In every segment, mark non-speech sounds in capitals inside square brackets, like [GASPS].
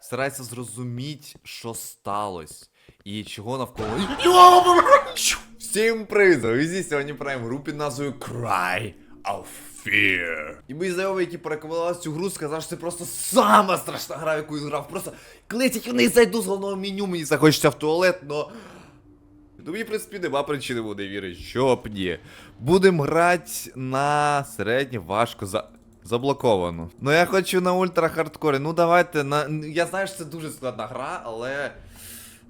старається зрозуміти, що сталося. І чого навколо. Всім привіт! Ви сьогодні граємо гру під назвою Cry of Fear. І мій знайомий, який порекомендував цю гру, сказав, що це просто сама страшна гра, яку він грав. Просто коли я тільки в зайду з головного меню, мені захочеться в туалет, но. Ну, мені, в принципі, нема причини буде вірити, що б ні. Будемо грати на середнє важко за. Заблоковано. Ну я хочу на ультра хардкорі. Ну давайте на. Я знаю, що це дуже складна гра, але.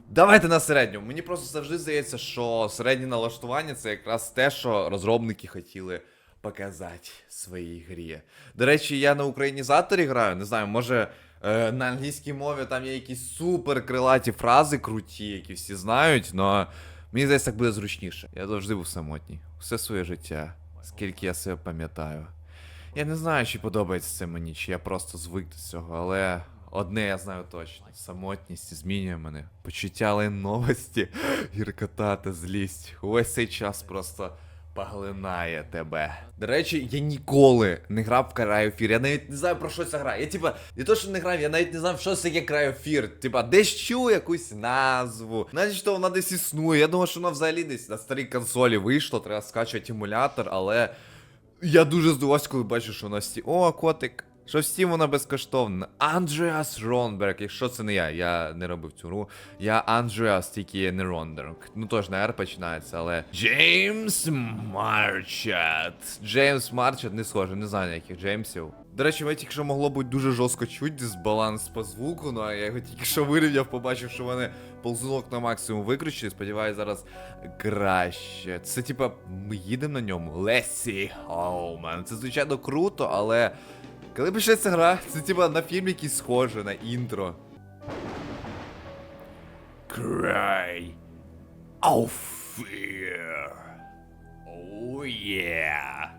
Давайте на середньому. Мені просто завжди здається, що середнє налаштування це якраз те, що розробники хотіли показати в своїй грі. До речі, я на українізаторі граю, не знаю, може е, на англійській мові там є якісь супер крилаті фрази круті, які всі знають, але мені здається, так буде зручніше. Я завжди був самотній. Все своє життя, скільки я себе пам'ятаю. Я не знаю, чи подобається це мені, чи я просто звик до цього, але одне я знаю точно: самотність змінює мене. Почуття леновості, [GASPS] гіркота та злість. Увесь цей час просто поглинає тебе. До речі, я ніколи не грав в Cry Я навіть не знаю про що ця гра. Я типа, не то, що не грав, я навіть не знав, що це є Cry Типа, десь чув якусь назву. Наче вона десь існує. Я думав, що вона взагалі десь на старій консолі вийшла, треба скачувати емулятор, але. Я дуже здивувався, коли бачу, що на Steam... О, котик. Що в Steam вона безкоштовна. Андреас Ронберг. Якщо це не я, я не робив цю гру. Я Андреас, тільки не Ронберг. Ну тож на R починається, але. Джеймс Марчат. Джеймс Марчат не схоже, не знаю ніяких Джеймсів. До речі, ви тільки що могло бути дуже жорстко чуть дисбаланс по звуку, ну а я його тільки що вирівняв, побачив, що в мене ползунок на максимум викручений. Сподіваюсь, зараз краще. Це типа, ми їдемо на ньому. Лесі Хоумен. Це звичайно круто, але. Коли почнеться гра, це типа на фільм якийсь схоже, на інтро. Cry of. Oh yeah.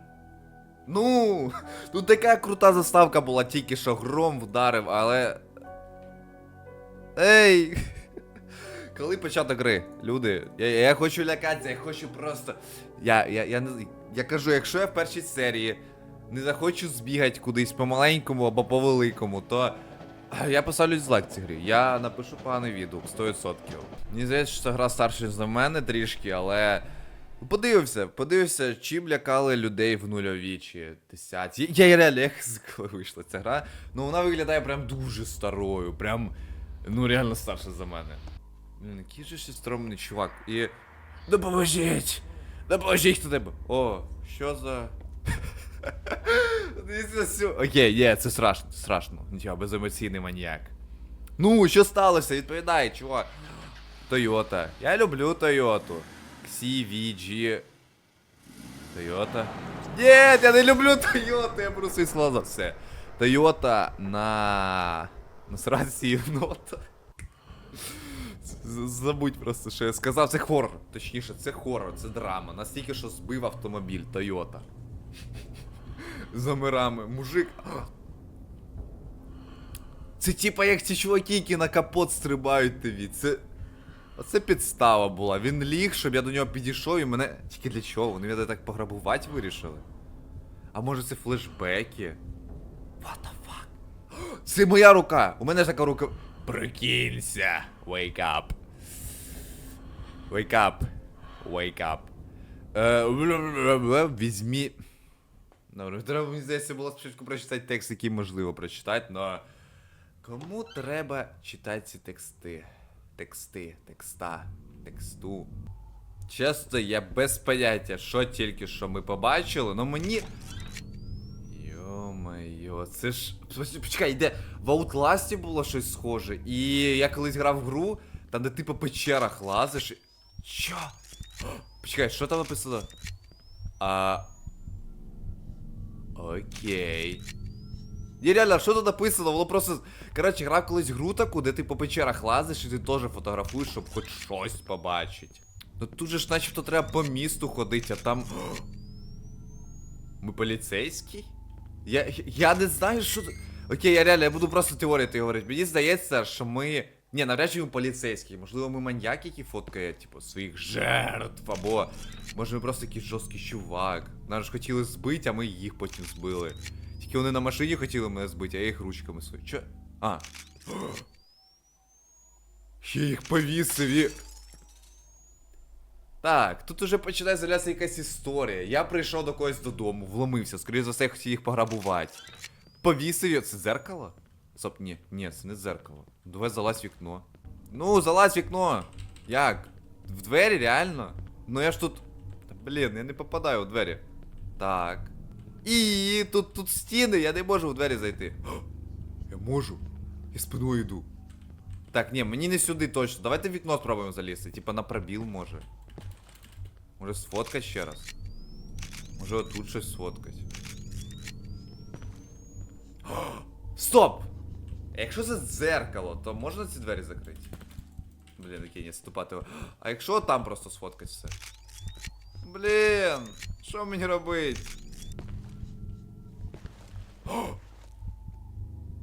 Ну, тут така крута заставка була, тільки що гром вдарив, але. Ей! [LAUGHS] Коли початок гри, люди, я, я хочу лякатися, я хочу просто. Я, я, я, не, я кажу, якщо я в першій серії не захочу збігати кудись по маленькому або по великому, то я поставлю дизлайк цій грі. Я напишу поганий відгук, 100%. Мені здається, що ця гра старша за мене трішки, але. Подивився, подивився, чим лякали людей в нульові чи десяті. Я, я реально, як коли вийшла ця гра. Ну вона виглядає прям дуже старою, прям. Ну реально старша за мене. Блін, який же ще стромний чувак. І. Допоможіть! Допоможіть хто тебе! О, що за. [LAUGHS] Окей, є, це страшно, страшно. Нічого, беземоційний маніяк. Ну, що сталося? Відповідай, чувак. Тойота. Я люблю Тойоту. CVG. Тойота. Ні, я не люблю Тойоту, я просто їх слова за все. Тойота на. Насрать нота. Забудь просто, що я сказав. Це хоррор. Точніше, це хоррор, це драма. Настільки, що збив автомобіль Тойота. З номерами. Мужик. Це типа як ці чуваки, які на капот стрибають тобі. Це. Оце підстава була. Він ліг, щоб я до нього підійшов і мене. Тільки для чого? Вони мене так пограбувати вирішили. А може це флешбеки? What the fuck? [GASPS] Це моя рука! У мене ж така рука. Прикинься! Wake up. Wake up. Wake up. Е, [LAUGHS] Візьмі. Добре, треба, мені здається, було спочатку прочитати текст, який можливо прочитати, но. Кому треба читати ці тексти? Тексти, текста, тексту. Чесно, я без поняття, що тільки що ми побачили, но мені. Йо-моє, це ж. Почекай, Почекай, де в Outlast було щось схоже. І я колись грав в гру, там де ти по печерах лазиш. і- Що? Почекай, що там написано? А. Окей. Ні, реально, що тут написано? Воно просто. Коротше, грав колись гру таку, де ти по печерах лазиш і ти теж фотографуєш, щоб хоч щось побачити. Ну тут же ж начебто треба по місту ходити, а там. Ми поліцейський? Я, я не знаю, що. Окей, я реально, я буду просто теорією говорити. Мені здається, що ми. Ні, навряд чи ми поліцейські. Можливо, ми маньяк, який фоткає, типу, своїх жертв, або. Може ми просто якийсь жорсткий чувак. Нас ж хотіли збити, а ми їх потім збили. Тільки вони на машині хотіли мене збити, а я їх ручками свої. Чо? А. [GASPS] Я їх повісив і. Так, тут уже починає з'являтися якась історія. Я прийшов до когось додому, вломився, скоріше за все, я хотів їх пограбувати. Повісив його. Це зеркало? Стоп, ні, ні, це не зеркало. Давай залазь в вікно. Ну, залазь в вікно. Як? В двері реально? Ну я ж тут. Блін, я не попадаю у двері. Так. І тут, тут стіни, я не можу в двері зайти. Я можу. Я спиною йду. Так, ні, мені не сюди точно. Давайте в вікно спробуємо залізти. Типа на пробіл може. Може сфоткать ще раз. Може отут щось сфоткать. Стоп! А Якщо це дзеркало, то можна ці двері закрити? Блін, окей, не ступати. А якщо там просто сфоткать все? Блін, що мені робить?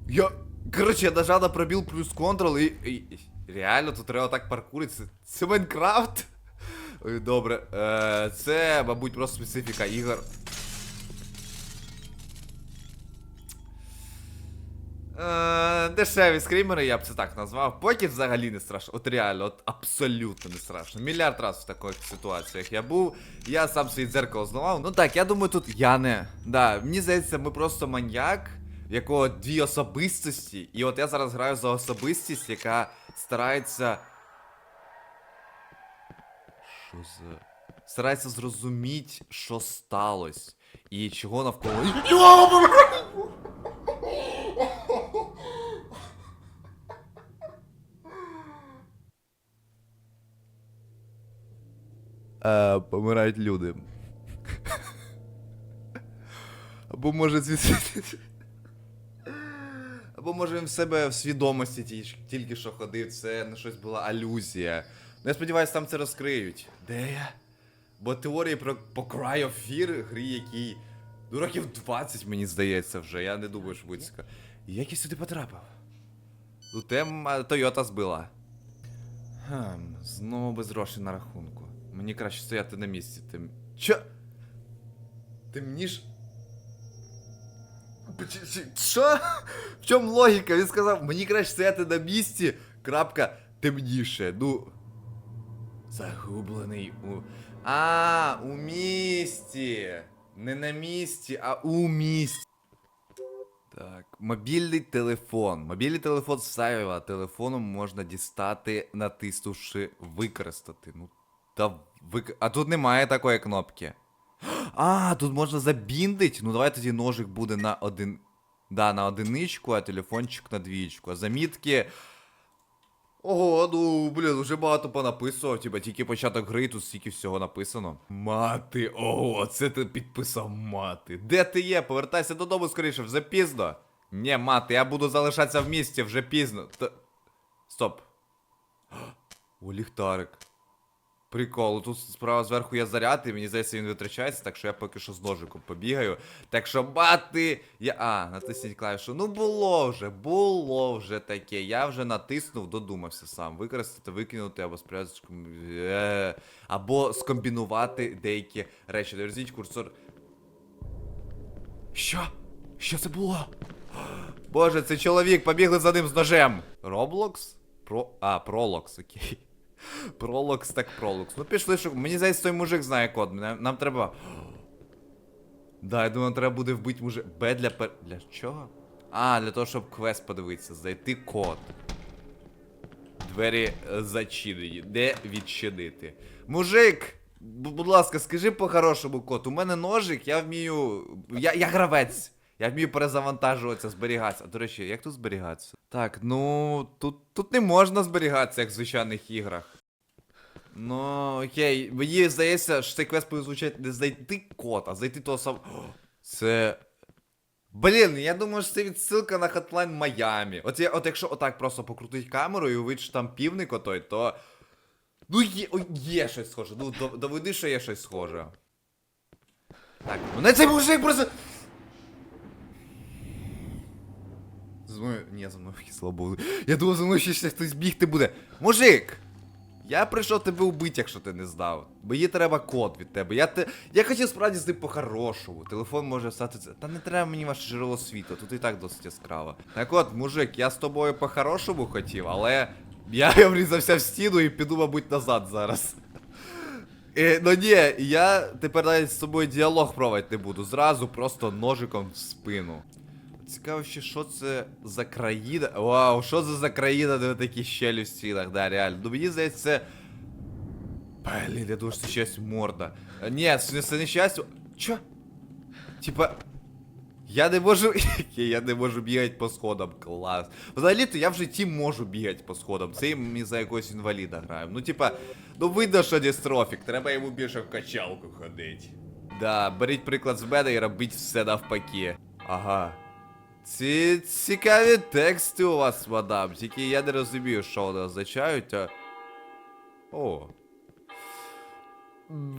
Я. Коротше, я нажав на пробіл плюс контрол і... і- Реально, тут треба так паркурити. Це, це Майнкрафт? Ой, добре. Е, це, мабуть, просто специфіка ігор. Е, дешеві скрімери, я б це так назвав. Поки взагалі не страшно. От реально, от абсолютно не страшно. Мільярд разів в таких ситуаціях я був. Я сам свій дзеркало зламав. Ну так, я думаю, тут я не. Да, мені здається, ми просто маньяк, в якого дві особистості. І от я зараз граю за особистість, яка старається. Що за. Старається зрозуміти, що сталося. І чого навколо. Е, помирають люди. Або може звідси. Або може він в себе в свідомості ті- тільки що ходив, це не щось була алюзія. Ну я сподіваюся, там це розкриють. Де я? Бо теорії про по Cry of Fear, грі, якій. Ну, років 20, мені здається, вже. Я не думаю, що буде цікаво. Як я сюди потрапив? Ну, тем а, Тойота збила. Хм, знову без грошей на рахунку. Мені краще стояти на місці. Тим. Чо? Чи- чи- Що? В чому логіка? Він сказав, мені краще стояти на місці. Крапка темніше. Ну. Загублений у. А, у місті. Не на місці, а у місті. Так, мобільний телефон. Мобільний телефон Сайва. Телефоном можна дістати, натиснувши використати. Ну, та вик... А тут немає такої кнопки. А, тут можна забіндить. Ну давай тоді ножик буде на один. Да, на одиничку, а телефончик на двічку. Замітки. Ого, ну, блін, вже багато понаписував, типа тільки початок гри, тут стільки всього написано. Мати, ого, це ти підписав мати. Де ти є? Повертайся додому скоріше, вже пізно. Ні, мати, я буду залишатися в місті, вже пізно. Та... Стоп. О, ліхтарик. Прикол, тут справа зверху є заряд, і мені здається, він витрачається, так що я поки що з ножиком побігаю. Так що мати. Я. А, натисніть клавішу. Ну було вже, було вже таке. Я вже натиснув, додумався сам. Використати, викинути або спрятати. Е, або скомбінувати деякі речі. Дорозіть курсор. Що? Що це було? Боже, це чоловік, побігли за ним з ножем. Роблокс? Про. А, пролокс, окей. Пролокс так пролокс. Ну пішли, що. Мені здається, той мужик знає код. Нам, нам треба. Да, я думаю, нам треба буде вбити мужик. Б для пер. Для чого? А, для того, щоб квест подивитися. Зайти код. Двері е, зачинені. Де відчинити? Мужик! Будь ласка, скажи по-хорошому код. У мене ножик, я вмію. Я, я гравець. Я вмію перезавантажуватися, зберігатися. А до речі, як тут зберігатися? Так, ну тут, тут не можна зберігатися, як в звичайних іграх. Ну, окей, мені здається, що цей квест повинен звучати не знайти код, а знайти того сам. [GASPS] Це. Блін, я думаю, що це відсилка на Hotline Майами. От, я, от якщо отак просто покрутить камеру і увидиш там півник отой, то. Ну є, о, є щось схоже. Ну, доведи, що є щось схоже. Так, мене цей мужик просто. За мною. Ні, за мною слабо. Я думав, за мною ще хтось бігти буде. Мужик! Я прийшов тебе вбити, якщо ти не знав. Мені треба код від тебе. Я те. Я хотів справді з ним по-хорошому. Телефон може стати. Та не треба мені ваше джерело світу, тут і так досить яскраво. Так от, мужик, я з тобою по-хорошому хотів, але я, я врізався в стіну і піду, мабуть, назад зараз. Е, ну ні, я тепер навіть з тобою діалог проводити не буду. Зразу просто ножиком в спину. Цікаво ще, що це за країна. Вау, що це за країна, де такі щелі в стінах, да, реально. Ну мені здається, це. Блін, я думаю, що це щось морда. Ні, це не щастя. Чо? Типа. Я не можу. [LAUGHS] я не можу бігати по сходам, клас. Взагалі-то я в житті можу бігати по сходам. Це ми за якогось інваліда граємо. Ну, типа, ну видно, що дистрофік, треба йому більше в качалку ходити. Да, беріть приклад з мене і робіть все навпаки. Ага. Ці цікаві тексти у вас, мадам. Тільки я не розумію, що вони означають, а. О.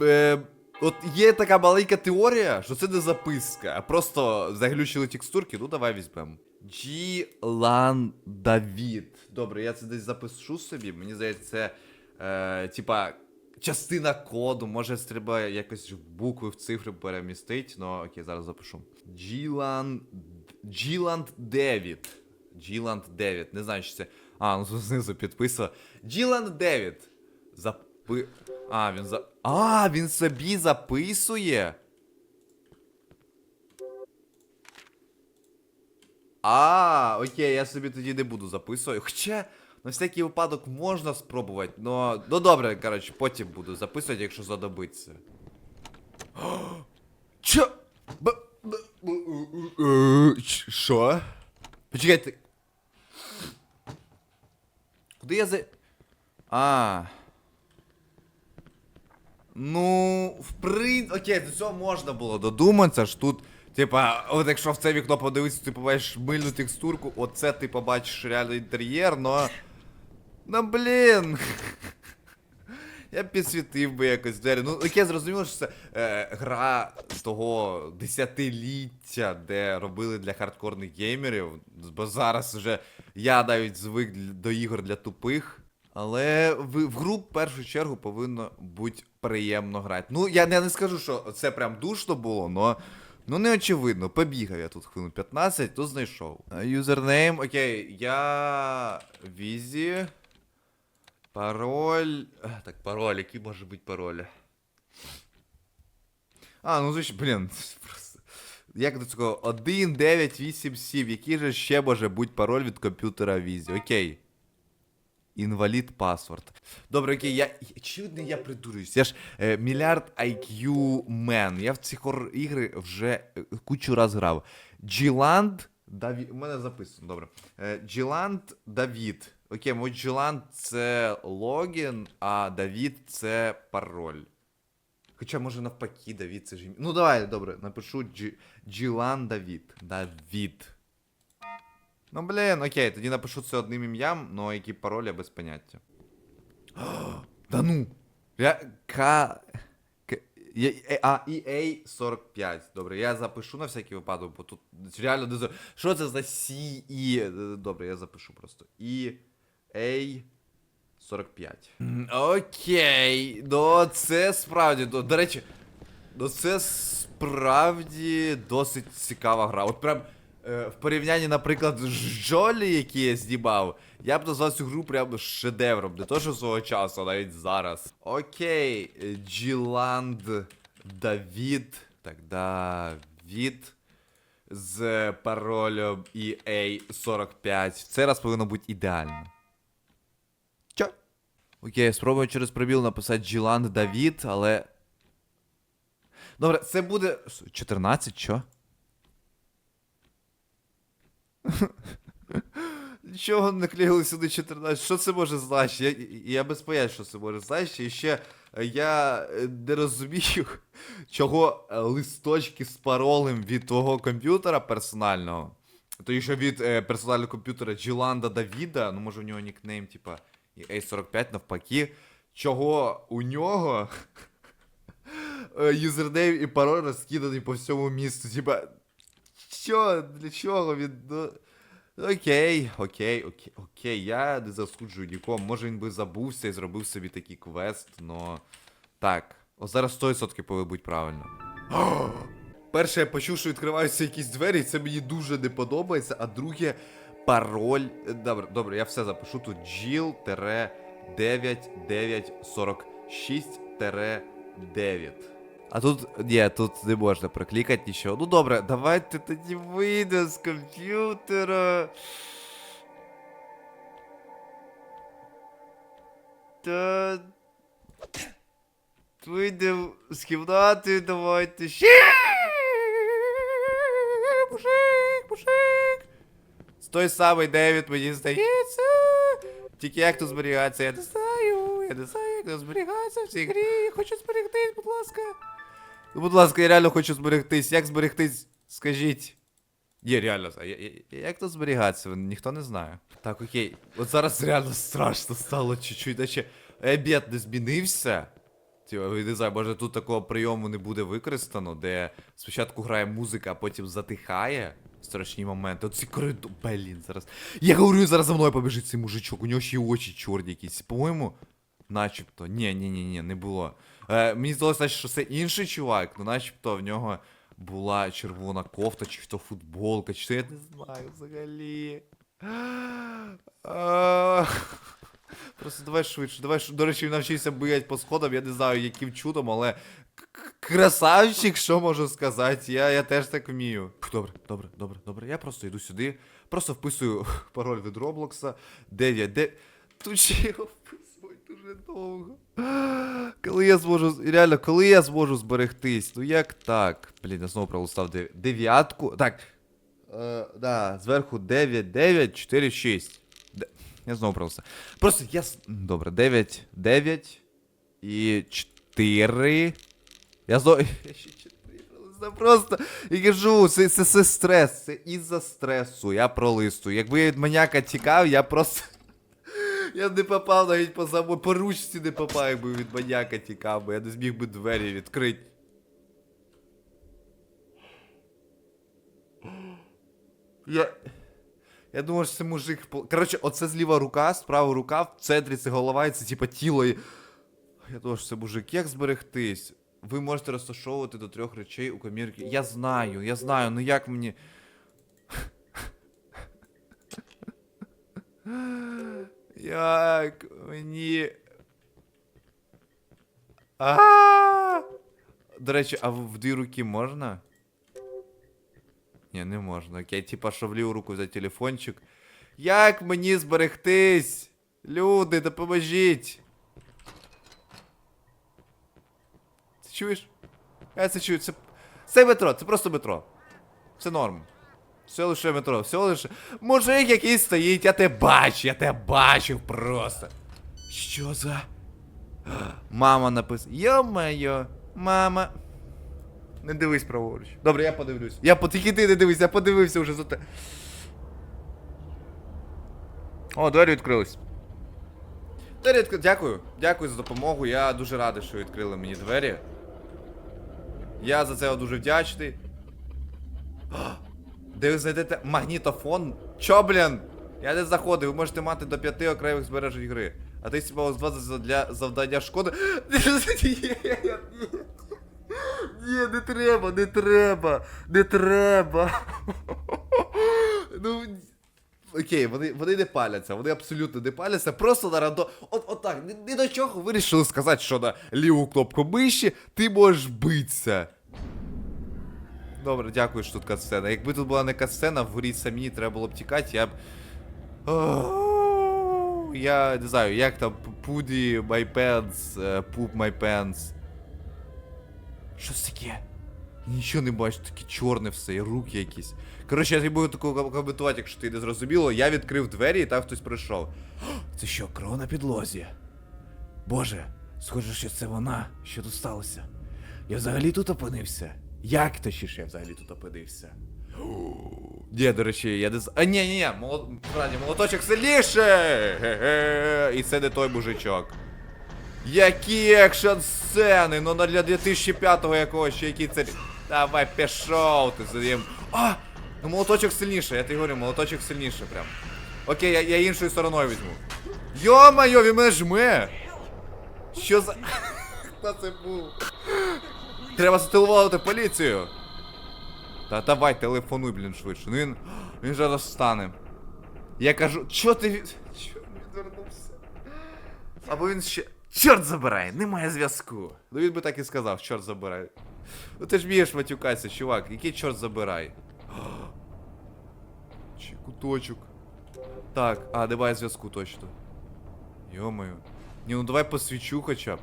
Е, от є така маленька теорія, що це не записка, а просто заглючили текстурки, ну давай візьмемо. Джілан Давід. Добре, я це десь запишу собі. Мені здається, це. Е, типа. Частина коду, може треба якось в букви в цифри перемістити, ну окей, зараз запишу. Джілан. Джіланд Девід. Джіланд Девід. Не знаю, що це. А, ну знизу підписано. Джіланд Девід. Запи. А, він за. А, він собі записує. А, окей, я собі тоді не буду записувати. Хоча, на всякий випадок можна спробувати, но. Ну добре, коротше, потім буду записувати, якщо задобиться. Чо? Що? Почекайте. Куди я за. А. Ну, в прин... Окей, до цього можна було додуматися ж тут. Типа, от якщо в це вікно подивитися, ти побачиш мильну текстурку, оце ти побачиш реально інтер'єр, но. Ну блін. Я б підсвітив би якось двері. Ну, окей, зрозуміло, що це е, гра того десятиліття, де робили для хардкорних геймерів. Бо зараз вже я навіть звик до ігор для тупих. Але в, в гру в першу чергу повинно бути приємно грати. Ну, я, я не скажу, що це прям душно було, но. Ну, не очевидно, побігав я тут хвилин 15, то знайшов. Юзернейм, окей, я. Візі. Пароль. Так, пароль, який може бути пароль? А, ну звичайно, блін. Як до цього? 1987. Який же ще може бути пароль від комп'ютера Візі? Окей. Інвалід паспорт. Добре, окей, я. Чудно, я придурююсь. Я ж е, мільярд IQ мен. Я в ці хор ігри вже е, кучу раз грав. Джиланд Давід. У мене записано, добре. Е, Джиланд Давід. Окей, мой Джиланд це логін, а Давід це пароль. Хоча, може, навпаки, Давід це ж. Ну, давай, добре, напишу Джі... Джилан Давід. Давід. Ну, блін, окей, тоді напишу це одним ім'ям, но які паролі без поняття. [GASPS] да ну! Я. К. К... Я... е, А, EA 45. Добре, я запишу на всякий випадок, бо тут реально. Що це за CE? Е, Добре, я запишу просто. EA 45. Окей. Ну, це справді. До, речі, ну це справді досить цікава гра. От прям е, в порівнянні, наприклад, з Джолі, який я знімав, я б назвав цю гру прям шедевром. Не то, що свого часу, а навіть зараз. Окей, Джиланд Давід. Так, Давід. З паролем EA45. В цей раз повинно бути ідеально. Окей, я спробую через пробіл написати Джиланд Давід, але. Добре, це буде. 14, що? [LAUGHS] Нічого не клеїли сюди 14. Що це може значити? Я, я без поняття, що це може значити. І ще е, я е, не розумію, [LAUGHS] чого е, листочки з паролем від твого комп'ютера персонального. То що від е, персонального комп'ютера Джиланда Давіда, ну може у нього нікнейм, типа A45 навпаки. Чого у нього [LAUGHS] юзернейм і пароль розкидані по всьому місту. Типа. Що? Для чого він. Ну... Окей, окей, окей, окей, я не засуджую нікого. Може він би забувся і зробив собі такий квест, но. Так, о, зараз 100% повинно бути правильно. [GASPS] Перше, я почув, що відкриваються якісь двері, і це мені дуже не подобається. А друге, пароль. е, Добре, добре, я все запишу тут. джіл 9946 9 А тут. Ні, тут не можна проклікати нічого. Ну добре, давайте тоді вийдемо з комп'ютера. Та. Вийдемо з кімнати, давайте ще. Мужик, мужик. Той самий Девід, мені здається. Тільки як тут зберігатися, я не знаю. Я не знаю, як тут зберігатися в цій грі. Я хочу зберегтись, будь ласка. Ну, будь ласка, я реально хочу зберегтись. Як зберегтись, скажіть. Є, реально, я- я- як тут зберігатися? Ніхто не знає. Так, окей. От зараз реально страшно стало чуть-чуть, наче обід не змінився. Типа, я не знаю, може тут такого прийому не буде використано, де спочатку грає музика, а потім затихає. Страшні моменти. Оці коридор. Блін, зараз. Я говорю, зараз за мною побіжить цей мужичок. У нього ще й очі чорні якісь. По-моєму, начебто. Ні, ні, ні, ні, не було. Е, мені здалося, що це інший чувак, ну начебто в нього була червона кофта, чи то футболка, чи то я не знаю взагалі. Просто давай швидше, давай. До речі, він навчився бігати по сходам, я не знаю, яким чудом, але красавчик, що можу сказати, я, я теж так вмію. Добре, добре, добре, добре. Я просто йду сюди, просто вписую [LAUGHS] пароль від Роблокса. 9, 9. Тут ще його вписувати дуже довго. Коли я зможу. Реально, коли я зможу зберегтись? Ну як так? Блін, я знову пролистав дев- дев'ятку. Так. Е, да, зверху 9, 9, 4, 6. Де- Я знову пролистав. Просто я. Добре, 9, 9 і 4. Я знову. [LAUGHS] Я ще 4 пролистав. Просто. Я кажу, це, це, це стрес. Це із-за стресу. Я пролистую. Якби я від маніяка тікав, я просто. [LAUGHS] Я не попав навіть по самой по ручці не попав, якби від маніяка тікав, бо я не зміг би двері відкрити. Я. Я думаю, що це мужик. Коротше, оце зліва рука, справа рука, в центрі це голова, і це типа тіло. І... Я думаю, що це мужик. Як зберегтись? Ви можете розташовувати до трьох речей у комірці. Я знаю, я знаю, ну як мені. Як мені. А! До речі, а в дві руки можна? Ні, не можна. Окей, типа, що в ліву руку взяти телефончик. Як мені зберегтись? Люди, допоможіть. Чуєш? Я це чую. Це, це метро, це просто метро. Це норм. Все лише метро, все лише. Мужик якийсь стоїть, я тебе бачу, я тебе бачив просто. Що за. Мама написала. Йо-моє, мама. Не дивись праворуч. Добре, я подивлюсь. Я по тільки ти не дивись, я подивився вже за те. О, двері відкрились. Двері відкрили. Дякую. Дякую за допомогу. Я дуже радий, що відкрили мені двері. Я за це дуже вдячний. Де ви знайдете магнітофон? Чо, блін? Я не заходив, ви можете мати до п'яти окремих збережень гри. А ти себе два для завдання шкоди. [LAUGHS] Ні, Ні, не треба, не треба, не треба. [LAUGHS] Ну. Окей, вони, вони не паляться, вони абсолютно не паляться, просто на рандо. От, от так, ні, ні до чого вирішили сказати, що на ліву кнопку миші ти можеш битися. Добре, дякую, що тут катсцена. Якби тут була не катсцена, вгорі самі треба було б тікати, я б. Я не знаю, як там Пуді my pants, poop my pants. Що це таке? Нічого не бачу, таке чорне все, і руки якісь. Коротше, я тобі буду таку коментувати, якщо ти не зрозуміло. Я відкрив двері і там хтось прийшов. Це що, кров на підлозі? Боже, схоже, що це вона. Що тут сталося? Я взагалі тут опинився. Як точніше я взагалі тут опинився? Ні, до речі, я не з. А ні, ні, ні. Правді, молоточок сильніше! І це не той мужичок. Які екшн сцени! Ну на для 2005-го якогось ще які це. Давай пішов ти за ним. А! Ну молоточок сильніше, я тобі говорю, молоточок сильніше прям. Окей, я, я іншою стороною візьму. Йо-майо, він мене жме! Що за. [LAUGHS] Хто це був? Треба зателефонувати поліцію. Та давай, телефонуй, блін, швидше. Ну він. Він зараз встане. Я кажу, чо ти від. [LAUGHS] Чо відвернувся? Або він ще. Чорт забирай, немає зв'язку. Ну він би так і сказав, чорт забирай. Ну ти ж вмієш матюкатися, чувак, який чорт забирай. Чи куточок. Так, а, немає зв'язку точно. Йомаю. Ні, ну давай посвічу хоча б.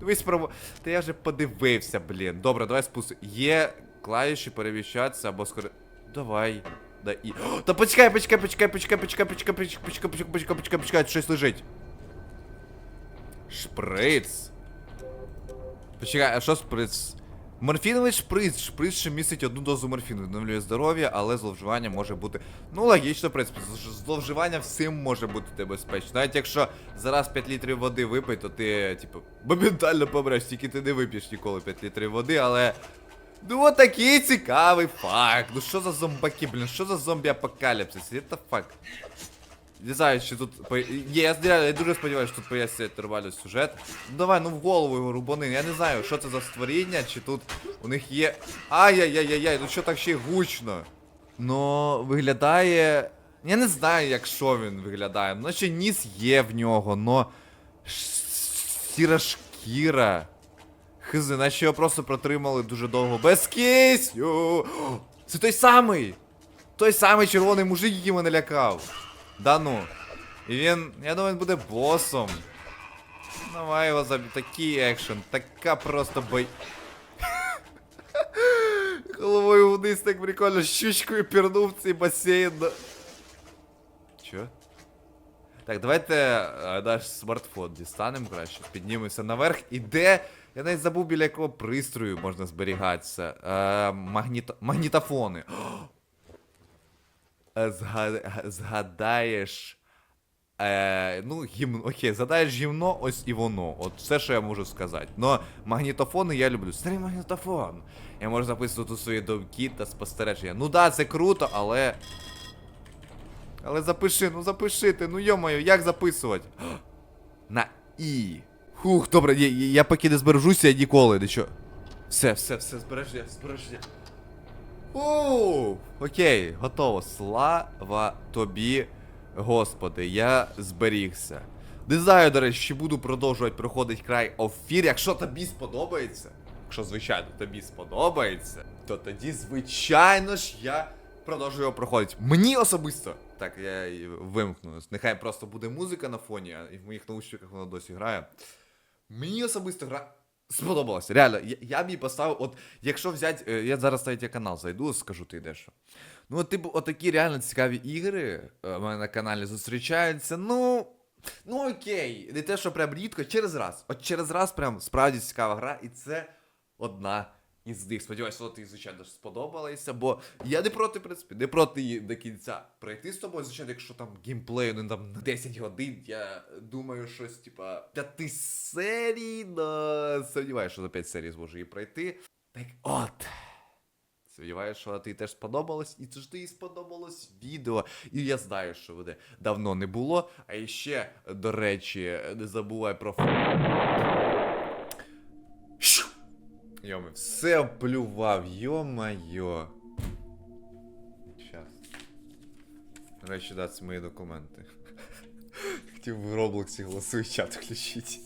Дивись право. Та я вже подивився, блін. Добре, давай спусти. Є клавіші переміщатися або скоро. Давай. Да і. О, та почекай, почекай, почекай, почекай, почекай, почекай, почекай, почекай, почекай, почекай, почекай, почекай, тут щось лежить. Шприц. Почекай, а що шприц? Морфіновий шприц. Шприц ще містить одну дозу морфіну. Відновлює здоров'я, але зловживання може бути. Ну, логічно, в принципі, зловживання всім може бути небезпечно. Навіть якщо зараз 5 літрів води випий, то ти, типу, моментально помреш, тільки ти не вип'єш ніколи 5 літрів води, але. Ну от такий цікавий факт. Ну що за зомбаки, блін, що за зомбі-апокаліпсис? Это факт. Не знаю, чи тут. Є, я, я дуже сподіваюся, що тут пояснює нормальний сюжет. Ну давай, ну в голову його рубани. Я не знаю, що це за створіння, чи тут у них є. Ай-яй-яй-яй, ну що так ще гучно. Ну, виглядає. Я не знаю, як що він виглядає. Ну, ще ніс є в нього, но. Сіра шкіра. Хизи, наче його просто протримали дуже довго без кисню. О, Це той самий! Той самий червоний мужик, який мене лякав. Да ну. І він, я думаю, він буде босом. Давай його заб... Такий екшен, така просто бой. [LAUGHS] Головою вниз так прикольно, щучкою пірнув цей басейн. Чо? Так, давайте е, наш смартфон дістанемо краще, піднімемося наверх. І де. Я навіть забув, біля якого пристрою можна зберігатися. Е, магніто... Магнітофони. Згадаєш. Е, ну, гімно, окей, згадаєш гімно, ось і воно. От все, що я можу сказати. Но магнітофони я люблю. Старий магнітофон. Я можу записувати тут свої думки та спостереження. Ну да, це круто, але. Але запиши, ну запиши ти, ну йомаю, як записувати? [GASPS] На І. Хух, добре, я, я, поки не збережуся, я ніколи, нічого. Все, все, все, збережи, збережи. Ууу, окей, готово. Слава тобі, Господи, я зберігся. Не знаю, до речі, чи буду продовжувати проходити край офір. Якщо тобі сподобається, якщо, звичайно, тобі сподобається, то тоді, звичайно ж, я продовжую його проходити. Мені особисто. Так, я вимкну. Нехай просто буде музика на фоні, а в моїх наушниках вона досі грає. Мені особисто гра. Сподобалося, реально, я, я б її поставив, от якщо взяти, е, я зараз на третій канал зайду, скажу ти йдеш. Ну, от, типу, отакі реально цікаві ігри у в мене на каналі зустрічаються. Ну. Ну окей, не те, що прям рідко, через раз. От через раз прям справді цікава гра, і це одна із них. Сподіваюся, що тобі, звичайно, сподобалося, бо я не проти, в принципі, не проти її до кінця пройти з тобою. Звичайно, якщо там геймплею, ну там на 10 годин, я думаю, щось, типа, 5 серій, но сумніваюся, що за 5 серій зможу її пройти. Так от. Сподіваюся, що тобі теж сподобалось, і це ж тобі сподобалось відео. І я знаю, що буде давно не було. А ще, до речі, не забувай про. Йоми, все плював, йо-майо. Щас. Речі, да, це мої документи. [LAUGHS] Хотів в Роблоксі голосуй чат включити.